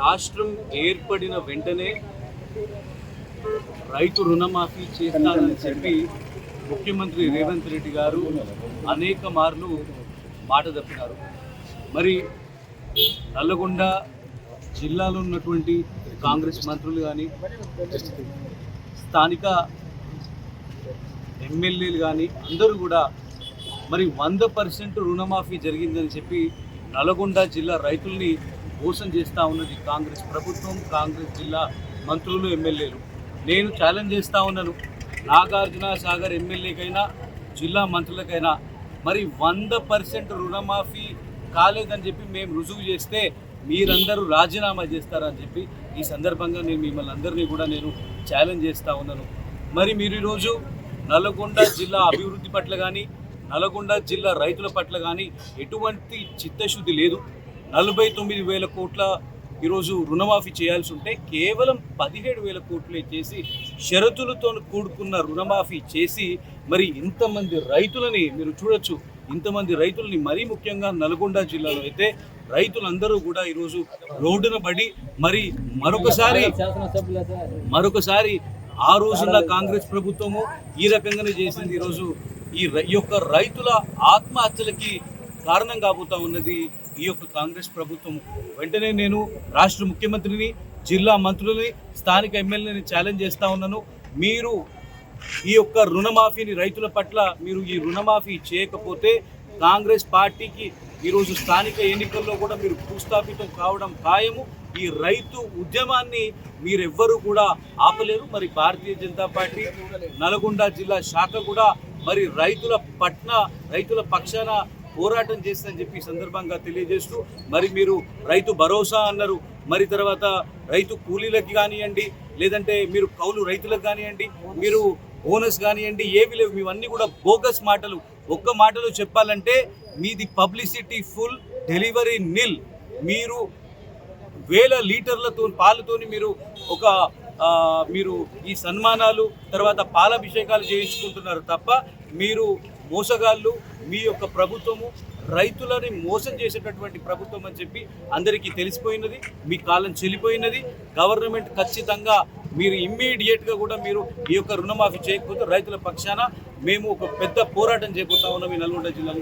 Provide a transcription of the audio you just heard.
రాష్ట్రం ఏర్పడిన వెంటనే రైతు రుణమాఫీ చేస్తానని చెప్పి ముఖ్యమంత్రి రేవంత్ రెడ్డి గారు అనేక మార్లు మాట తప్పినారు. మరి నల్లగొండ జిల్లాలో ఉన్నటువంటి కాంగ్రెస్ మంత్రులు కానీ స్థానిక ఎమ్మెల్యేలు కానీ అందరూ కూడా మరి వంద పర్సెంట్ రుణమాఫీ జరిగిందని చెప్పి నల్గొండ జిల్లా రైతుల్ని మోసం చేస్తూ ఉన్నది కాంగ్రెస్ ప్రభుత్వం కాంగ్రెస్ జిల్లా మంత్రులు ఎమ్మెల్యేలు. నేను ఛాలెంజ్ చేస్తూ ఉన్నాను. నాగార్జున సాగర్ ఎమ్మెల్యేకైనా జిల్లా మంత్రులకైనా. మరి వంద పర్సెంట్ రుణమాఫీ కాలేదని చెప్పి మేము రుజువు చేస్తే మీరందరూ రాజీనామా చేస్తారని చెప్పి ఈ సందర్భంగా నేను మిమ్మల్ని అందరినీ కూడా నేను ఛాలెంజ్ చేస్తూ ఉన్నాను. మరి మీరు ఈరోజు నల్గొండ జిల్లా అభివృద్ధి పట్ల కానీ నల్గొండ జిల్లా రైతుల పట్ల కానీ ఎటువంటి చిత్తశుద్ధి లేదు. నలభై తొమ్మిది వేల కోట్ల ఈరోజు రుణమాఫీ చేయాల్సి ఉంటే కేవలం పదిహేడు వేల కోట్లే చేసి షరతులతో కూడుకున్న రుణమాఫీ చేసి మరి ఇంతమంది రైతులని మీరు చూడొచ్చు. ఇంతమంది రైతులని మరీ ముఖ్యంగా నల్గొండ జిల్లాలో అయితే రైతులందరూ కూడా ఈరోజు రోడ్డున పడి మరి మరొకసారి మరొకసారి ఆ రోజున కాంగ్రెస్ ప్రభుత్వము ఈ రకంగానే చేసింది. ఈరోజు ఈ రై- యొక్క రైతుల ఆత్మహత్యలకి కారణం కాబోతా ఉన్నది ఈ యొక్క కాంగ్రెస్ ప్రభుత్వం. వెంటనే నేను రాష్ట్ర ముఖ్యమంత్రిని జిల్లా మంత్రులని స్థానిక ఎమ్మెల్యేని ఛాలెంజ్ చేస్తా ఉన్నాను. మీరు ఈ యొక్క రుణమాఫీని రైతుల పట్ల మీరు ఈ రుణమాఫీ చేయకపోతే కాంగ్రెస్ పార్టీకి ఈరోజు స్థానిక ఎన్నికల్లో కూడా మీరు భూస్థాపితం కావడం ఖాయము. ఈ రైతు ఉద్యమాన్ని మీరెవ్వరూ కూడా ఆపలేరు. మరి భారతీయ జనతా పార్టీ నల్గొండ జిల్లా శాఖ కూడా మరి రైతుల పట్ల రైతుల పక్షాన పోరాటం చేస్తుందని చెప్పి సందర్భంగా తెలియజేస్తూ మరి మీరు రైతు భరోసా అన్నారు. మరి తర్వాత రైతు కూలీలకు కానివ్వండి లేదంటే మీరు కౌలు రైతులకు కానివ్వండి మీరు బోనస్ కానివ్వండి ఏవి లేవు. మీవన్నీ కూడా బోగస్ మాటలు. ఒక్క మాటలో చెప్పాలంటే మీది పబ్లిసిటీ ఫుల్ డెలివరీ నిల్. మీరు వేల లీటర్లతో పాలతోని మీరు ఒక మీరు ఈ సన్మానాలు తర్వాత పాలాభిషేకాలు చేయించుకుంటున్నారు తప్ప మీరు మోసగాళ్ళు మీ యొక్క ప్రభుత్వము రైతులని మోసం చేసేటటువంటి ప్రభుత్వం అని చెప్పి అందరికీ తెలిసిపోయినది మీ కాలం చెల్లిపోయినది. గవర్నమెంట్ ఖచ్చితంగా మీరు ఇమ్మీడియట్గా కూడా మీరు ఈ యొక్క రుణమాఫీ చేయకపోతే రైతుల పక్షాన మేము ఒక పెద్ద పోరాటం చేయబోతా ఉన్నాం ఈ నల్గొండ జిల్లా